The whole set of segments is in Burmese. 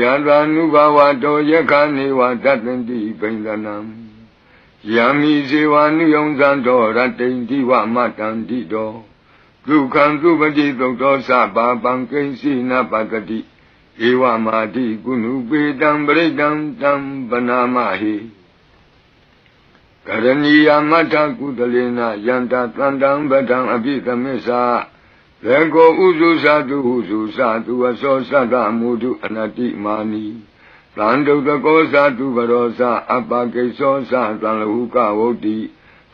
ယတာနုဘဝတောယခနေဝတတ္တန္တိဘိန္ဒနံယံမိဇေဝနုယုံဇံတော်ရတ္တိန်တိဝမတံတိတောဒုက္ခံသုပတိသုတ်တော်သဘာပံကိဉ္စီနပတတိဧဝမာတိကုဏုပေတံပရိတံတံပနာမဟိကရဏီယမထကုသလေနယန္တတန္တံပဒံအပိသမစ္ဆာ လေကိုဥစုသတုဟုစုသတုအစောသတ္တမုဒုအနတိမာနီသံဒုတကောသတုဘရောသအပကိသောသသံလဟုကဝုတ်တိ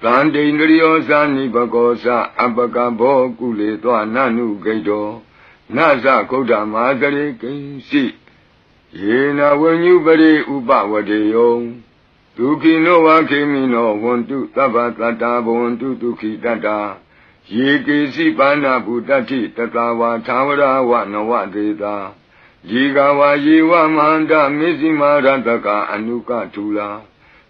သံဒိန္ဒရိယောသနိဘကောသအပကဘောကုလေသောနနုဂိတောနသခုဒ္ဓမာတရိကိဉ္စီယေနဝဉ္ညုပရိဥပဝတေယောဒုခိနောဝခေမိနောဝန္တုသဗ္ဗတတ္တာဘဝန္တုဒုခိတတ္တာ ယေကေစီပါဏဗုတ္တိတတဝါသာဝရဝနဝဒေတာယေကဝါယေဝမန္တမေဇိမာရတကအနုကထူလာ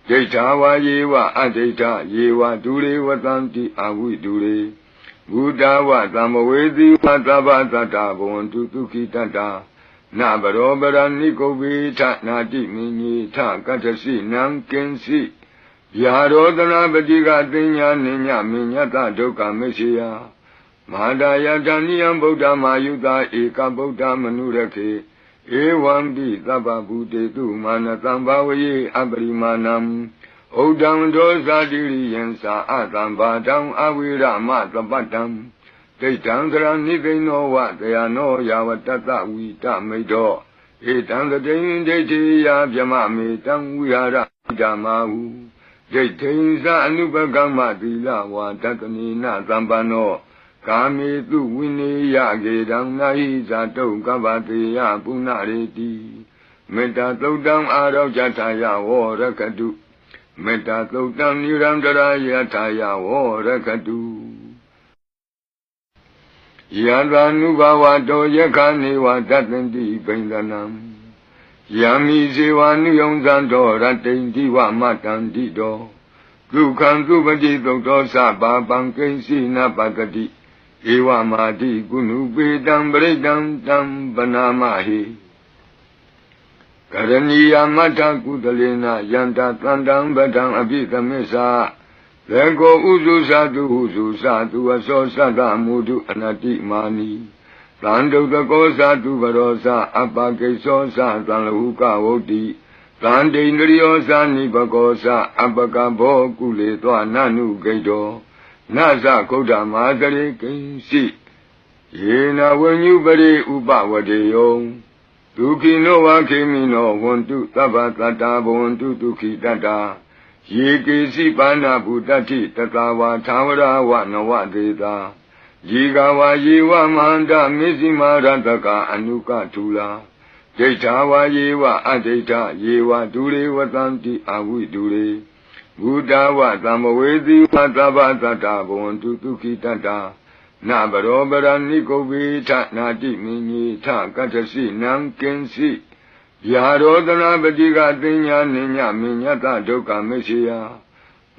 ဒိဋ္ဌာဝါယေဝအဒိဋ္ဌယေဝဒုရေဝတံတိအဝိဒုရေဘုဒ္ဓဝသံမဝေတိဝသဗ္ဗတတ္တဘဝန္တုဒုခိတတ္တာနဘရောပရဏိကုဗေထနာတိမင်းကြီးထကတ္ထစီနံကင်စီ ယာရောဒနာပတိကသိညာနိညမညတဒုက္ခမရှိယမဟာဒယတဏိယံဗုဒ္ဓမာယုတာဧကဗုဒ္ဓမနုရခေဧဝံပိသဗ္ဗဗုတေတုမာနတံဘာဝယေအပရိမာဏံဥဒံဒောဇာတိရိယံသာအတံဘာတံအဝိရမသပတံဒိဋ္ဌံသရဏိသိဏောဝတယနောယာဝတတဝိတမိတ်တော်ဧတံတတိန်ဒိဋ္ဌိယဗြမမေတံဝိဟာရဓမ္မာဟု ဒိဋ္ဌိဉ္စအနုပကမ္မသီလဝါတတနိနသံပန္နောကာမေတုဝိနေယကေတံနာဟိဇာတုကပ္ပတေယပုဏ္ဏရေတိမေတ္တာသုတ်တံအာရောဇထာယဝောရကတုမေတ္တာသုတ်တံနိရန္တရာယထာယဝောရကတုယံသာနုဘဝတောယခနေဝတတ္တန္တိဘိန္ဒနံ ယံမိဇေဝနုယုံဇံတော်ရတ္တိန်တိဝမတံတိတောဒုက္ခံသုပတိသုတ်တော်သဘာပံကိဉ္စီနပတတိဧဝမာတိကုဏုပေတံပရိတံတံပနာမဟိကရဏီယမထကုသလေနယန္တတန္တံပဒံအပိသမစ္ဆာလေကိုဥစုသတုဟုစုသတုအစောသတ္တမုဒုအနတိမာနီ သံဒုတကောသတုဘရောသအပကိသောသသံလဟုကဝုတ်တိသံဒိန္ဒရိယောသနိဘကောသအပကဘောကုလေသောနနုဂိတောနသကုဒ္ဓမာတရိကိဉ္စီယေနဝဉ္ညုပရိဥပဝတေယောဒုခိနောဝခေမိနောဝန္တုသဗ္ဗတတ္တာဘဝန္တုဒုခိတတ္တာယေကေစီပါဏဗုတတိတတဝါသာဝရဝနဝဒေတာ ယေကဝါယေဝမန္တမေဇိမာရတကအနုကထူလာဒိဋ္ဌာဝါယေဝအဒိဋ္ဌယေဝဒုရေဝတံတိအဝိဒုရေဘုဒ္ဓဝသံမဝေတိဝသဗ္ဗတတ္တဘဝန္တုဒုခိတတ္တာနဘရောပရဏိကုဗေထနာတိမင်းကြီးထကတ္ထစီနံကင်စီယာရောဒနာပတိကသိညာနိညမညတဒုက္ခမရှိယ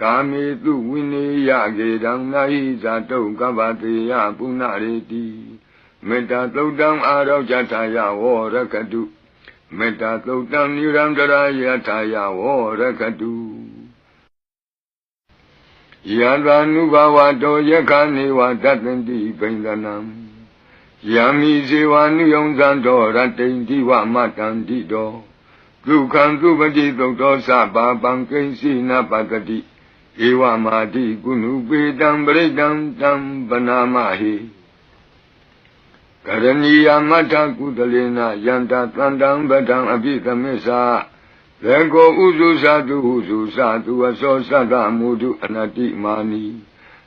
ကာမေတုဝိနေယကေတံနာဟိဇာတုကပ္ပတေယပုဏ္ဏရေတိမေတ္တာသုတ်တံအာရောဇထာယဝောရကတုမေတ္တာသုတ်တံနိရန္တရာယထာယဝောရကတုယံသာနုဘဝတောယခနေဝတတ္တန္တိဘိန္ဒနံယံမိဇေဝနုယုံဇံတော်ရတ္တိန်တိဝမတံတိတောဒုက္ခံသုပတိသုတ်တော်သဘာပံကိဉ္စီနပတတိ ဧဝမာတိကုဏုပေတံပရိတံတံပနာမဟိကရဏီယမထကုသလေနယန္တတန္တံပဒံအပိသမစ္ဆာလေကိုဥစုသတုဟုစုသတုအစောသတ္တမုဒုအနတိမာနီ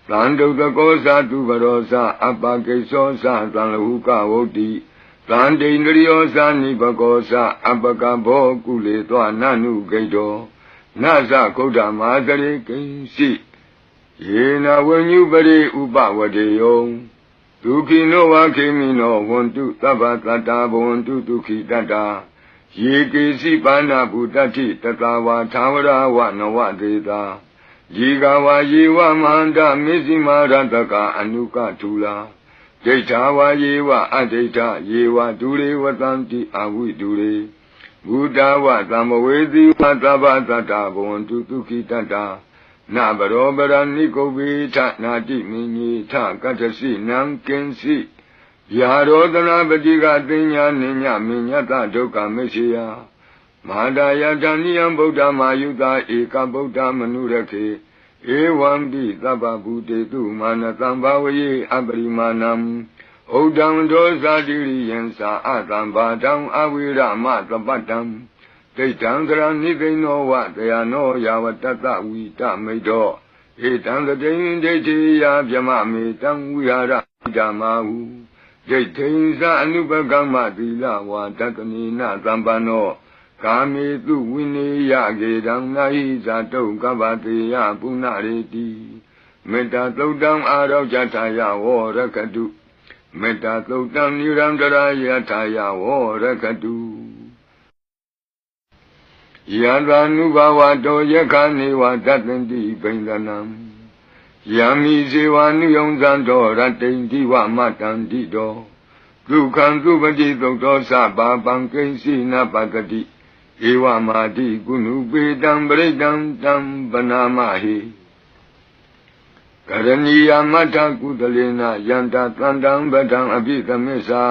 သံဒုတကောသတုဘရောသအပကိသောသသံလဟုကဝုတ်တိသသန္တိန္ဒရိယောသာနိဘကောသအပကဘောကုလေသောနနုဂိတော နသကုဋ္ဌမာတရေကိဉ္စီယေနဝဉ္ညုပရိဥပဝတေယောဒုခိနောဝခေမိနောဝန္တုသဗ္ဗတတ္တာဘဝန္တုဒုခိတတ္တာယေကေစီပါဏဗုတ္တိတတဝါသာဝရဝနဝဒေတာယေကဝါယေဝမန္တမေဇိမာရတကအနုကထူလာဒိဋ္ဌာဝါယေဝအဒိဋ္ဌယေဝဒုရေဝတံတိအဝိဒုရေ ဘုဒ္ဓဝသံမဝေသီဝသဗ္ဗတတ္တဘဝန္တုဒုခိတတ္တာနဘရောပရဏိကုဗေထနာတိမင်းကြီးထကတ္ထစီနံကင်စီယာရောဒနာပတိကတင်ညာနိညမညတဒုက္ခမရှိယမဟာဒယတဏိယံဗုဒ္ဓမာယုတာဧကဗုဒ္ဓမနုရခေဧဝံပိသဗ္ဗဗုတေတုမာနတံဘာဝယေအပရိမာဏံ ဩဒံဒောဇာတိရိယံသာအတံဘာတံအဝိရမသပတံဒိဋ္ဌံသရဏိသိဏောဝတယနောယာဝတတဝိတမိတ်တော်ဧတံတတိယဒိဋ္ဌိယဗြမမေတံဝိဟာရဓမ္မာဟုဒိဋ္ဌိသအနုပကမ္မသီလဝါတတနိနသံပန္နောကာမေတုဝိနေယကေတံနာဟိဇာတုကပ္ပတေယပုဏ္ဏရေတိမေတ္တာသုတ်တံအာရောဇထာယဝောရကတု မေတ္တာသုတ်တံနိရန္တရာယထာယဝောရကတုယန္တာနုဘဝတောယခာနေဝတတ္တန္တိပိန္ဒနံယံမိဇေဝနုယုံဇံတော်ရတိန်တိဝမတံတိတောဒုက္ခံသုပတိသုတ်သောသဗ္ဗပံကိဉ္စီနပတတိဧဝမာတိကုဏုပေတံပရိတံတံပနာမဟိ ကရဏီယမထကုသလေနယန္တတန္တံပဒံအပိသမစ္ဆာ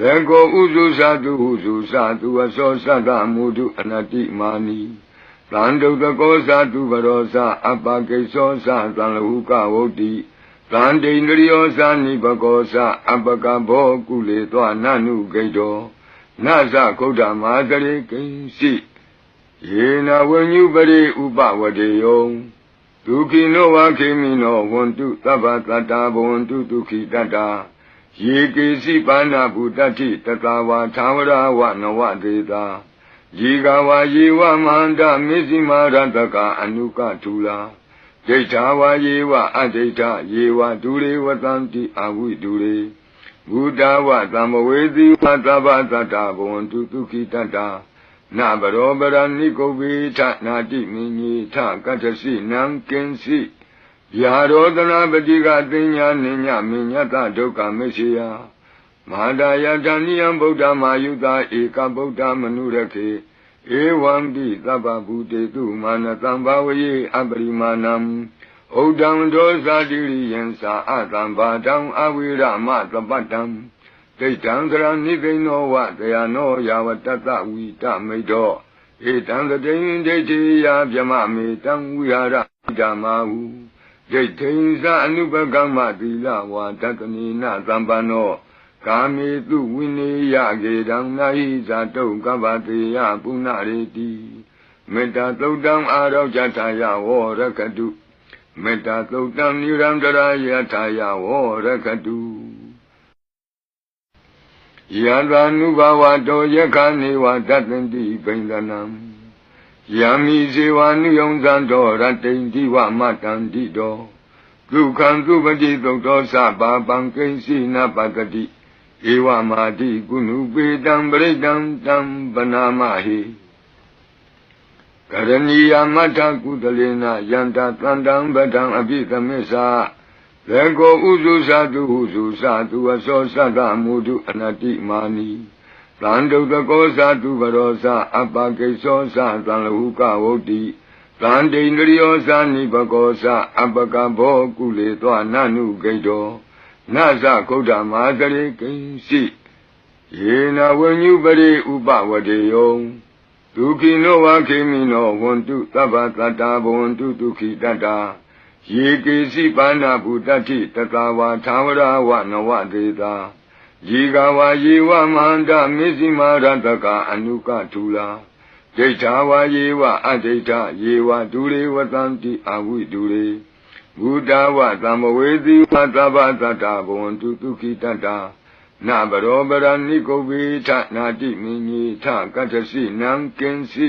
လေကိုဥစုသတုဟုစုသတုအစောသတ္တမုဒုအနတိမာနီသံဒုတကောသတုဘရောသအပကိသောသသံလဟုကဝုတ်တိသံတိန္ဒရိယောသနိဘကောသအပကဘောကုလေသောနနုဂိတောနသကုဋ္ဌမာတရေကိဉ္စီယေနဝဉ္ညုပရိဥပဝတေယော ဒုခိနောဝခေမိနောဝန္တုသဗ္ဗတတ္တာဘဝန္တုဒုခိတတ္တာယေကေစီပါဏဗုတတိတတဝါသာဝရဝနဝဒေတာယေကဝါယေဝမန္တမေဇိမာရတကအနုကထူလာဒိဋ္ဌာဝါယေဝအဒိဋ္ဌယေဝဒုရေဝတံတိအဝိဒုရေဘုဒ္ဓဝသံမဝေသီဝသဗ္ဗတတ္တဘဝန္တုဒုခိတတ္တာ နဘရောပရဏိကုဗေထနာတိမင်းကြီးထကတ္ထစီနံကင်စီယာရောဒနာပတိကတင်ညာနိညမညတဒုက္ခမရှိယမဟာဒယတဏိယံဗုဒ္ဓမာယုတာဧကဗုဒ္ဓမနုရခေဧဝံပိသဗ္ဗဗုတေတုမာနတံဘာဝယေအပရိမာဏံဩဒံဒောဇာတိရိယံသာအတံဘာတံအဝိရမသပတံ ဒိဋ္ဌံသရဏိသိဏောဝတယနောယာဝတတဝိတမိတ်တော်ဧတံတတိဒိဋ္ဌိယဗြမမေတံဝိဟာရဓမ္မာဟုဒိဋ္ဌိသအနုပကမ္မသီလဝါတတနိနသံပန္နောကာမေတုဝိနေယကေတံနာဟိဇာတုကပ္ပတေယပုဏ္ဏရေတိမေတ္တာသုတ်တံအာရောဇထာယဝောရကတုမေတ္တာသုတ်တံနိရန္တရာယထာယဝောရကတု ယန္တာနုဘဝတောယခာနေဝတတ္တန္တိပိန္ဒနံယံမိဇေဝနုယုံဇံတော်ရတိန်တိဝမတံတိတောဒုက္ခံသုပတိသုတ်သောသဗ္ဗပံကိဉ္စီနပတတိဧဝမာတိကုဏုပေတံပရိတံတံပနာမဟိကရဏီယမထကုသလေနယန္တတန္တံပဒံအပိသမစ္ဆာ လေကိုဥစုသတုဟုစုသတုအစောသတ္တမုဒုအနတိမာနီသံဒုတကောသတုဘရောသအပကိသောသသံလဟုကဝုတ်တိသံတိန္ဒရိယောသနိဘကောသအပကဘောကုလေသောနနုဂိတောနသကုဋ္ဌမာတရေကိဉ္စီယေနဝဉ္ညုပရိဥပဝတေယောဒုခိနောဝခေမိနောဝန္တုသဗ္ဗတတ္တာဘဝန္တုဒုခိတတ္တာ ယေကေစီပါဏဗုတတိတတဝါသာဝရဝနဝဒေတာယေကဝါယေဝမန္တမေဇိမာရတကအနုကထူလာဒိဋ္ဌာဝါယေဝအဒိဋ္ဌယေဝဒုရေဝတံတိအဝိဒုရေဘုဒ္ဓဝသံမဝေသီဝသဗ္ဗတတ္တဘဝန္တုဒုခိတတ္တာနနာဘရောပရဏိကုဗေထနာတိမင်းကြီးထကတ္ထစီနံကင်စီ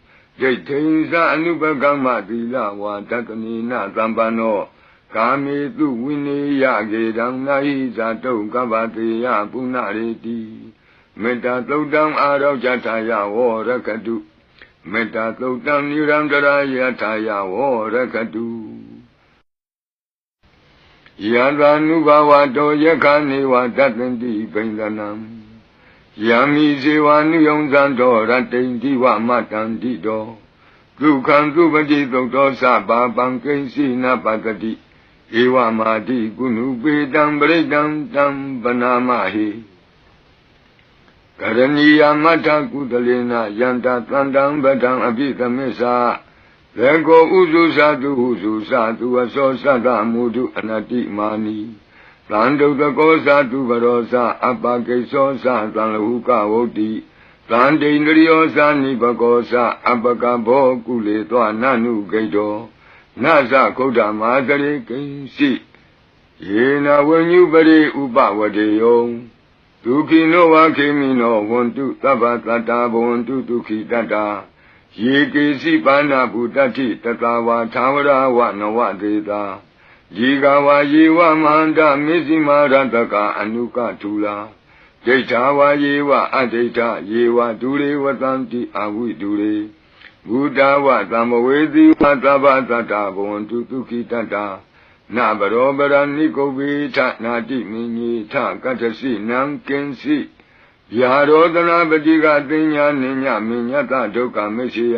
ဒိဋ္ဌိသအနုပကမ္မသီလဝါတတနိနသံပန္နောကာမေတုဝိနေယကေတံနာဟိဇာတုကပ္ပတေယပုဏ္ဏရေတိမေတ္တာသုတ်တံအာရောဇထာယဝရကတုမေတ္တာသုတ်တံနိရန္တရာယထာယဝရကတုယံသာနုဘဝတောယခနေဝတတ္တန္တိဘိန္ဒနံ ယံမိဇေဝနုယုံဇံတော်ရတိန်တိဝမတံတိတောဒုက္ခံသုပတိသုတ်သောသဗ္ဗပံကိဉ္စီနပတ္တိဧဝမာတိကုဏုပေတံပရိတံတံပနာမဟိကရဏီယမထကုတလေနယန္တသန္တံပဒံအပိသမစ္ဆာလေကိုဥစုသတုဟုစုသတုအစောသတ္တမုဒုအနတိမာနီ သံဒုတကောသတုဘရောသအပကိသောသသံလဟုကဝုတ်တိသံတိန္ဒရိယောသနိဘကောသအပကဘောကုလေသောနနုဂိတောနသကုဋ္ဌမာတရေကိဉ္စီယေနဝဉ္ညုပရိဥပဝတေယောဒုခိနောဝခေမိနောဝန္တုသဗ္ဗတတ္တာဘဝန္တုဒုခိတတ္တာယေကေစီပါဏဗုတ္တိတတဝါသာဝရဝနဝဒေတာ ယေကဝါယေဝမန္တမေဇိမာရတကအနုကထူလာဒိဋ္ဌာဝါယေဝအဒိဋ္ဌယေဝဒုရေဝတံတိအဝိဒုရေဘုဒ္ဓဝသံမဝေသီဝသဗ္ဗသတ္တဘဝန္တုဒုခိတတ္တာနဘရောပရဏိကုဗေထနာတိမင်းကြီးထကတ္ထစီနံကင်စီယာရောတနာပတိကတင်ညာနိညမညတဒုက္ခမရှိယ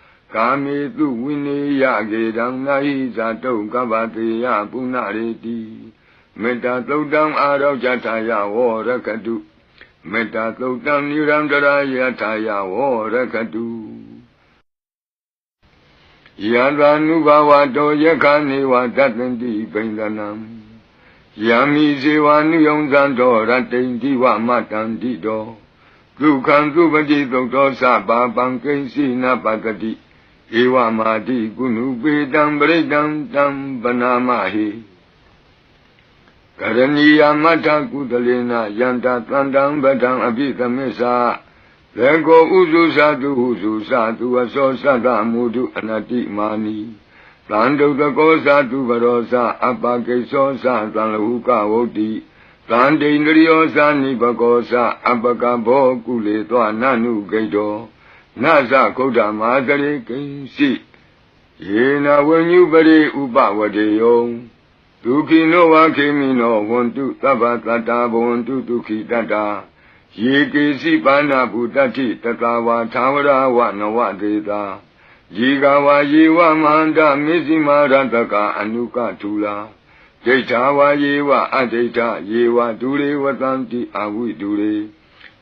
ကာမေတုဝိနေယကေတံနာဟိဇာတုကပ္ပတေယပုဏ္ဏရေတိမေတ္တာသုတ်တံအာရောဇထာယဝရကတုမေတ္တာသုတ်တံနိရန္တရာယထာယဝရကတုယံသာနုဘဝတောယခနေဝတတ္တန္တိဘိန္ဒနံယံမိဇေဝနုယုံဇံတော်ရတိန်တိဝမတံတိတောဒုက္ခံသုပတိသုတ်သောသဗ္ဗပံကိဉ္စီနပတတိ ဧဝမာတိကုဏုပေတံပရိတံတံပနာမဟိကရဏီယမထကုတလေနယန္တသန္တံပဒံအပိသမစ္ဆာလေကိုဥစုသတုဟုစုသတုအစောသတ္တမုဒုအနတိမာနီသံဒုတကောသတုဘရောသအပကိသောသသံလဟုကဝုတ်တိသံတိန္ဒရိယောသနိဘကောသအပကဘောကုလေသောနနုဂိတော နသကုဋ္ဌမာတရေကိဉ္စီယေနဝဉ္ညုပရိဥပဝတေယောဒုခိနောဝခေမိနောဝန္တုသဗ္ဗတတ္တာဘဝန္တုဒုခိတတ္တာယေကေစီပါဏဗုတ္တိတတဝါသာဝရဝနဝဒေတာယေကဝါယေဝမန္တမေဇိမာရတကအနုကထူလာဒိဋ္ဌာဝါယေဝအဒိဋ္ဌယေဝဒုရေဝတံတိအဝိဒုရေ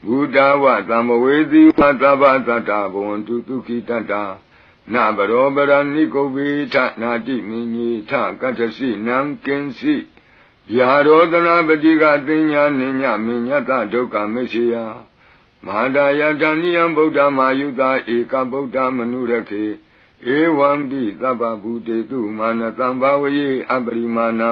ဘုဒ္ဓဝသံမဝေသီဝသဗ္ဗသတ္တဘဝန္တုဒုခိတတ္တာနဘရောပရဏိကုဗေထနာတိမင်းကြီးထကတ္ထစီနံကင်စီယာရောတနာပတိကတင်ညာနိညမညတဒုက္ခမရှိယမဟာဒါယတဏိယံဗုဒ္ဓမာယုတာဧကဗုဒ္ဓမနုရခေဧဝံတိသဗ္ဗဗုတေတုမာနတံဘာဝယေအပရိမာဏံ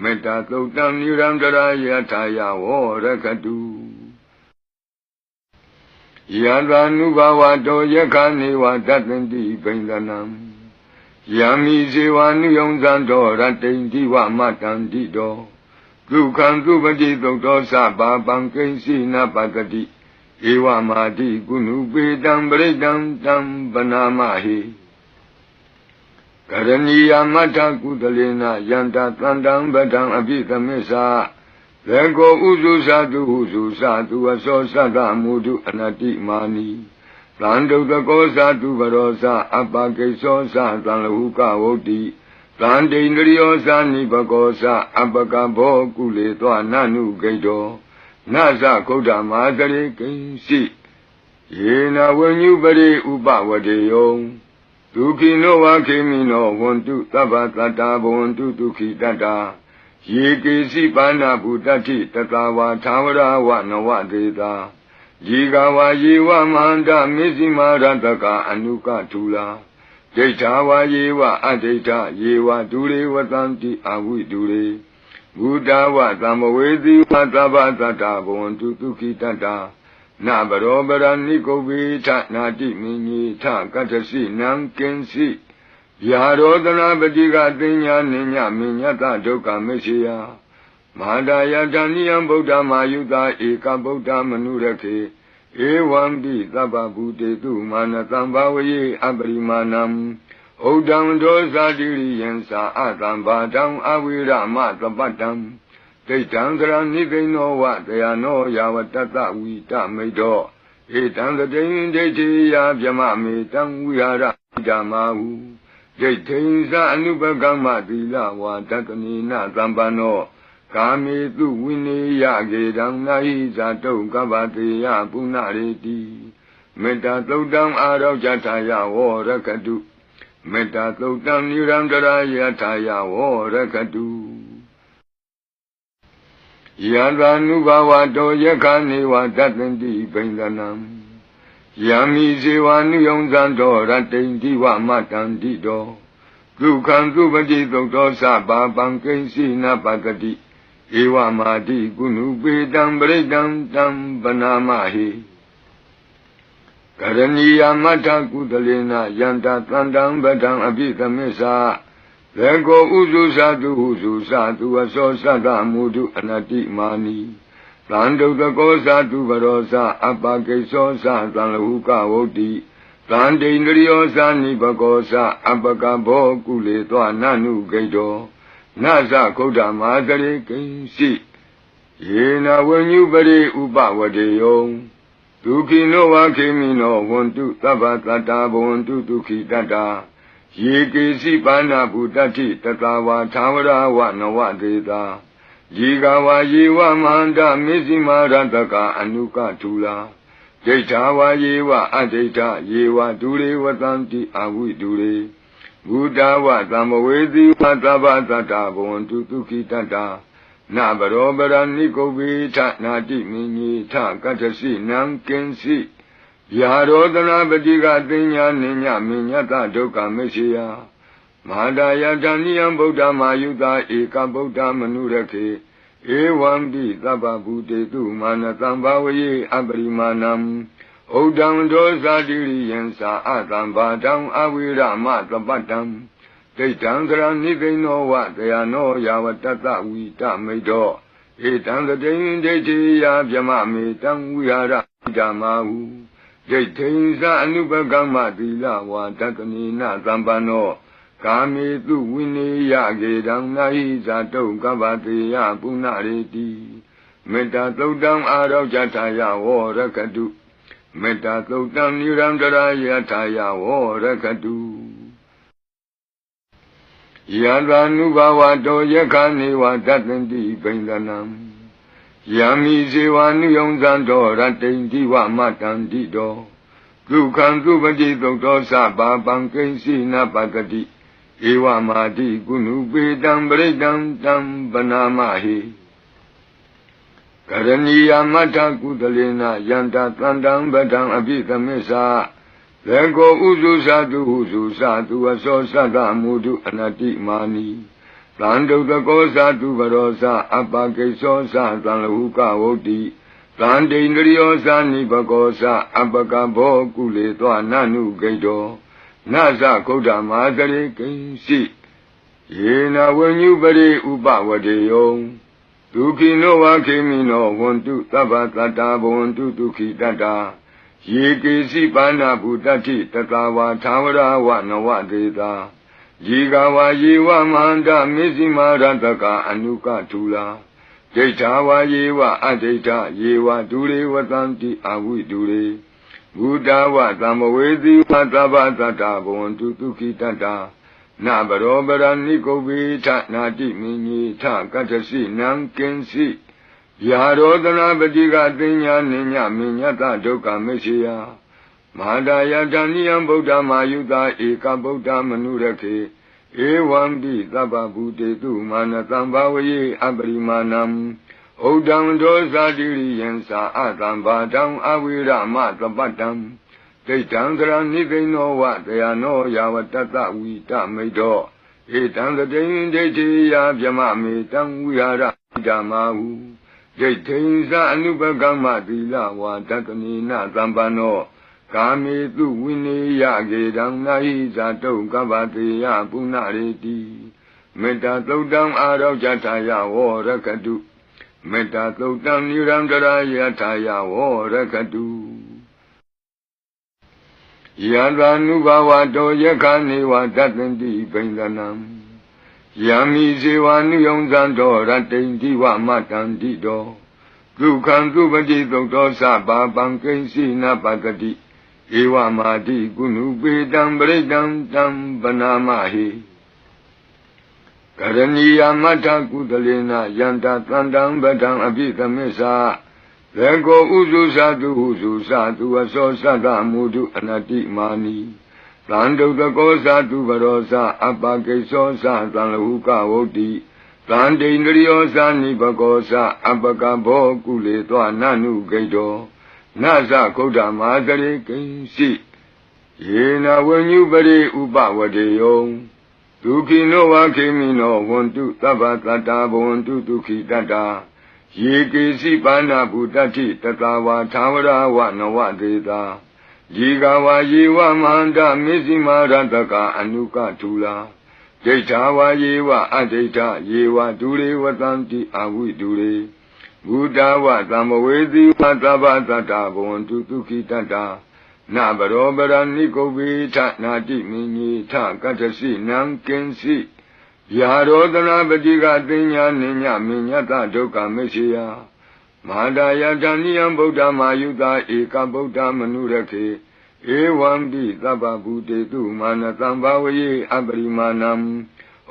မေတ္တာသုတ်တံနိရံတရာယထာယဝောရကတုယံသာနုဘဝတောယခာနေဝတတ္တန္တိပိန္ဒနံယံမိဇေဝနုယုံဇံတော်ရတ္တိန္တိဝမတန္တိတောဒုက္ခံသုပတိသုတ်တော်သဗ္ဗပံကိဉ္စီနပတတိဧဝမာတိကုဏုပေတံပရိတံတံပနာမဟိ ကရဏီယမတ္ထကုသလေနယန္တသန္တံပဒံအပိသမစ္ဆာလေကိုဥစုသတုဟုစုသတုအစောသတ္တမုဒုအနတိမာနီသံဒုတကောသတုဘရောသအပကိသောသသံလဟုကဝုတ်တိသံတိန္ဒရိယောသနိဘကောသအပကဘောကုလေသောနနုဂိတောနသကုဋ္ဌမာသရိကိဉ္စီယေနဝဉ္ညုပရိဥပဝတေယော ဒုခိနောဝခေမိနောဝန္တုသဗ္ဗတတ္တာဘဝန္တုဒုခိတတ္တာယေကေစီပါဏဗုတ္တိတတဝါသာဝရဝနဝဒေတာယေကဝါယေဝမန္တမေဇိမာရတကအနုကထူလာဒိဋ္ဌာဝါယေဝအဒိဋ္ဌယေဝဒုရေဝတံတိအဝိဒုရေဘုဒ္ဓဝသံမဝေတိဝသဗ္ဗတတ္တဘဝန္တုဒုခိတတ္တာ နဘရောပရဏိကုဗေထနာတိမင်းကြီးထကတ္တစီနံကင်စီယာရောတနာပတိကတင်ညာနိညာမညတဒုက္ခမရှိယမဟာဒယတဏိယံဗုဒ္ဓမာယုတာဧကဗုဒ္ဓမနုရခေဧဝံတိသဗ္ဗဗုတေတုမာနတံဘာဝယေအပရိမာဏံဩဒံဒောဇာတိရိယံသာအတံဘာတံအဝိရမသပတံ ဒိဋ္ဌံကရဏိသိဏောဝတယနောယာဝတတဝိတမိတ်တော်ဧတံတတိန်ဒိဋ္ဌိယဗျမမေတံဝိဟာရဓမ္မာဟုဒိဋ္ဌိဉ္စအနုပကမ္မသီလဝါဒတနိနသံပန္နောကာမေတုဝိနေယကေတံနာဟိဇာတုကပ္ပတေယပုဏ္ဏရေတိမေတ္တာသုတ်တံအာရောကြထာယဝောရကတုမေတ္တာသုတ်တံနိရံတရာယထာယဝောရကတု ယံသာနုဘဝတောယခာနေဝတတ္တန္တိပိန္ဒနံယံမိဇေဝနုယုံဇံတော်ရတ္တိန္တိဝမတန္တိတောဒုက္ခံသုပတိသုတ်တော်သဗ္ဗပံကိဉ္စီနပတတိဧဝမာတိကုဏုပေတံပရိတံတံပနာမဟိကရဏီယမတ္ထကုသလေနယန္တသန္တံပဒံအပိသမစ္ဆာ လေကိုဥစုသတုဟုစုသတုအစောသတ္တမုဒုအနတိမာနီသံဒုတကောသတုဘရောသအပကိသောသသံလဟုကဝုတ်တိသံတိန္ဒရိယောသနိဘကောသအပကဘောကုလေသောနနုဂိတောနသကုဋ္ဌမာသရိကိဉ္စီယေနဝဉ္ညုပရိဥပဝတေယောဒုခိနောဝခေမိနောဝန္တုသဗ္ဗတတ္တာဘဝန္တုဒုခိတတ္တာ ယေကေစီပါဏဗုတ္တိတတဝါသာဝရဝနဝဒေတာယေကဝါယေဝမန္တမေဇိမာရတကအနုကထူလာဒိဋ္ဌာဝါယေဝအဒိဋ္ဌယေဝဒုရေဝတံတိအဝိဒုရေဘုဒ္ဓဝသံမဝေတိဝသဗ္ဗတတ္တဘဝန္တုဒုခိတတ္တာနဘရောပရဏိကုဗေထနာတိမင်းကြီးထကတ္တစီနံကင်စီ ယာရောတနာပတိကတင်ညာနိညာမညတဒုက္ခမရှိယမဟာဒယတဏိယံဗုဒ္ဓမာယုတာဧကဗုဒ္ဓမနုရခေဧဝံတိသဗ္ဗဗုတေတုမာနတံဘာဝယေအပရိမာဏံဩဒံဒောဇာတိရိယံသာအတံဘာတံအဝိရမသပတံဒိဋ္ဌံကရဏိသိဏောဝတယနောယာဝတတဝိတမိတ်တော်ဧတံတတိန်ဒိဋ္ဌိယဗျမမေတံဝိဟာရဓမ္မာဟု ဒိဋ္ဌိဉ္စအနုပကမ္မသီလဝါဒတနိနသံပန္နောကာမေတုဝိနေယကေတံနာဟိဇာတုကပ္ပတေယပုဏ္ဏရေတိမေတ္တာသုတ်တံအာရောကြထာယဝောရကတုမေတ္တာသုတ်တံနိရံတရာယထာယဝောရကတုယံသာနုဘဝတောယခာနေဝတတ္တန္တိပိန္ဒနံ ယံမိဇေဝနုယုံဇံတော်ရတ္တိန္တိဝမတန္တိတောဒုက္ခံသုပတိသုတ်တော်သဗ္ဗပံကိဉ္စီနပတတိဧဧဝမာတိကုဏုပေတံပရိတံတံပနာမဟိကရဏီယမတ္ထကုသလေနယန္တတန္တံပဒံအပိသမစ္ဆာလေကိုဥစုသတုဟုစုသတုအစောသတ္တမုဒုအနတိမာနီ သံဒုတကောသတုဘရောသအပကိသောသသံလဟုကဝုတ်တိသံတိန္ဒရိယောသနိဘကောသအပကဘောကုလေသောနနုဂိတောနသကုဋ္ဌမာသရိကိဉ္စီယေနဝဉ္ညုပရိဥပဝတေယောဒုခိနောဝခေမိနောဝန္တုသဗ္ဗတတ္တာဘဝန္တုဒုခိတတ္တာယေကေစီပါဏဗုတ္တိတတဝါသာဝရဝနဝတေတာ ယေကဝါယေဝမန္တမေဇိမာရတကအနုကထူလာဒိဋ္ဌာဝါယေဝအဒိဋ္ဌယေဝဒုရေဝတံတိအဝိဒုရေဘုဒ္ဓဝသမ္မဝေတိဝသဗ္ဗတတ္တဘဝန္တုဒုခိတတ္တာနဘရောပရဏိကုဗေထနာတိမင်းကြီးထကတ္ထစီနံကင်စီယာရောတနာပတိကတင်ညာနိညာမညတဒုက္ခမရှိယ မဟာဒယတဏိယံဗုဒ္ဓမာယုတာဧကဗုဒ္ဓမနုရခေဧဝံတိသဗ္ဗဗုတေတုမာနတံဘာဝယေအပရိမာဏံဩဒံဒောဇာတိရိယံသာအတံဘာတံအဝိရမသပတ္တံဒိဋ္ဌံကရဏိသိဏောဝတယနောယာဝတတဝိတမိတ်တော်ဧတံတတိန်ဒိဋ္ဌိယဗျမမေတံဝိဟာရဓမ္မာဟုဒိဋ္ဌိဉ္စအနုပကမ္မသီလဝါဒတနိနသံပန္နော ကာမေတုဝိနေယကေတံနာဟိဇာတုကပ္ပတေယပုဏ္ဏရေတိမေတ္တာသုတ်တံအာရောဇထာယဝောရကတုမေတ္တာသုတ်တံနိရံတရာယထာယဝောရကတုယန္တာနုဘဝတောယခာနေဝတတန္တိပိန္ဒနံယံမိဇေဝနုယုံဇံတော်ရတိန်တိဝမတန္တိတောဒုက္ခံသုပတိသုတ်တော်သဗ္ဗပံကိဉ္စီနပတတိ ဧဝမာတိကုဏုပေတံပရိတံတံပနာမဟိကရဏီယမတ္ထကုသလေနယန္တတန္တံပဒံအပိသမစ္ဆာလေကိုဥစုသတုဟုစုသတုအစောသတ္တမုဒုအနတိမာနီသံဒုတကောသတုဘရောသအပကိသောသသံလဟုကဝုတ်တိသံတိန္ဒရိယောသနိဘကောသအပကဘောကုလေသောနနုဂိတော နသကုဋ္ဌမာသရိကိဉ္စီယေနဝဉ္ညုပရိဥပဝတေယောဒုခိနောဝခေမိနောဝန္တုသဗ္ဗတတ္တာဘဝန္တုဒုခိတတ္တာယေကေစီပါဏဗုတ္တိတတဝါသာဝရဝနဝတေတာယေကဝါယေဝမန္တမေဇိမာရတကအနုကထူလာဒိဋ္ဌာဝါယေဝအဒိဋ္ဌယေဝဒုရေဝတံတိအဝိဒုရေ ဘုဒ္ဓဝသမ္မဝေတိဝသဗ္ဗတတ္တဘဝန္တုဒုခိတတ္တာနဘရောပရဏိကုဗေထနာတိမင်းကြီးထကတ္ထစီနံကင်စီယာရောတနာပတိကတင်ညာနိညာမညတဒုက္ခမရှိယမဟာဒယတဏိယံဗုဒ္ဓမာယုတာဧကဗုဒ္ဓမနုရခေဧဝံတိသဗ္ဗဗုတေတုမာနတံဘာဝယေအပရိမာဏံ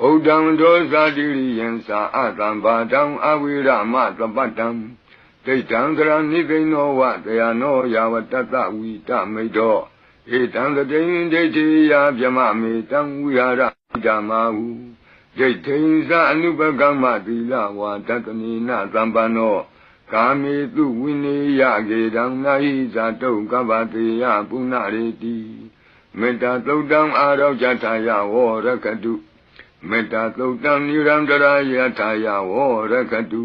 ဩဒံဒောဇာတိရိယံသာအတံဘာတံအဝိရမသပတ္တံဒိဋ္ဌံကရဏိသိဏောဝတယနောယာဝတတဝိတမိတ်တော်ဧတံတတိန်ဒိဋ္ဌိယဗျမမေတံဝိဟာရဓမ္မာဟုဒိဋ္ဌိဉ္စအနုပကမ္မသီလဝါဒတနိနသံပန္နောကာမေတုဝိနေယကေတံနာဟိဇာတုကပ္ပတေယပုဏ္ဏရေတိမေတ္တာသုတ်တံအာရောဇထာယဝောရကတု မေတ္တာသုတ်တံနိရံတရာယထာယဝောရကတု